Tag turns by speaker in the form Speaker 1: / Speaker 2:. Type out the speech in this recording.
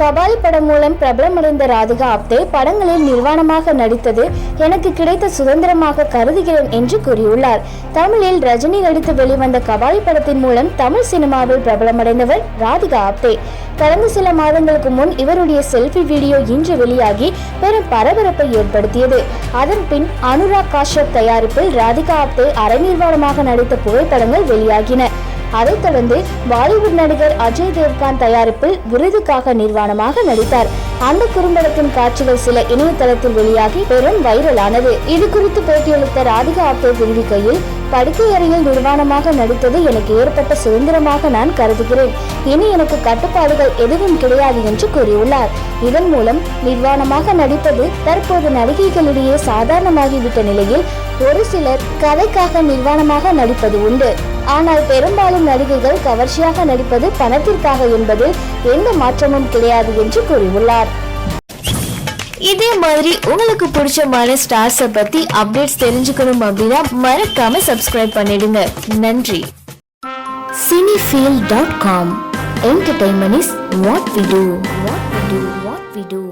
Speaker 1: கபாலி படம் மூலம் பிரபலமடைந்த ராதிகா ஆப்தே படங்களில் நிர்வாணமாக நடித்தது எனக்கு கிடைத்த சுதந்திரமாக கருதுகிறேன் என்று கூறியுள்ளார். தமிழில் ரஜினி நடித்து வெளிவந்த கபாலி படத்தின் மூலம் தமிழ் சினிமாவில் பிரபலமடைந்தவர் ராதிகா ஆப்தே கடந்த சில மாதங்களுக்கு முன் இவருடைய செல்ஃபி வீடியோ இன்று வெளியாகி பெரும் பரபரப்பை ஏற்படுத்தியது. அதன் பின் அனுராக் காஷ்யப் தயாரிப்பில் ராதிகா ஆப்தே அரை நிர்வாணமாக நடித்த புகைப்படங்கள் வெளியாகின. அதைத் தொடர்ந்து பாலிவுட் நடிகர் அஜய் தேவ்கான் தயாரிப்பில் விருதுக்காக நிர்வாணமாக நடித்தார். அந்த குறும்படத்தின் காட்சிகள் சில இணையதளத்தில் வெளியாகி பெரும் வைரலானது. இது குறித்து பேட்டியளித்த ராதிகா ஆப்தே தெரிவிக்கையில் படுக்கை அறையில் நிர்வாணமாக நடித்தது எனக்கு ஏற்பட்ட சுதந்திரமாக நான் கருதுகிறேன். இனி எனக்கு கட்டுப்பாடுகள் எதுவும் கிடையாது என்று கூறியுள்ளார். இதன் மூலம் நிர்வாணமாக நடிப்பது தற்போது நடிகைகளிடையே சாதாரணமாகிவிட்ட நிலையில் ஒரு சிலர் கதைக்காக நிர்வாணமாக நடிப்பது உண்டு. ஆனால் பெரும்பாலும் நடிகைகள் கவர்ச்சியாக நடிப்பது பணத்திற்காக என்பது எந்த மாற்றமும் கிடையாது என்று கூறியுள்ளார்.
Speaker 2: இதே மாதிரி உங்களுக்கு பிடிச்சமான ஸ்டார்ஸை பத்தி அப்டேட்ஸ் தெரிஞ்சுக்கணும் அப்படின்னா மறக்காம சப்ஸ்கிரைப் பண்ணிடுங்க. நன்றி. Cinefeel dot com entertainment is what we do what we do what we do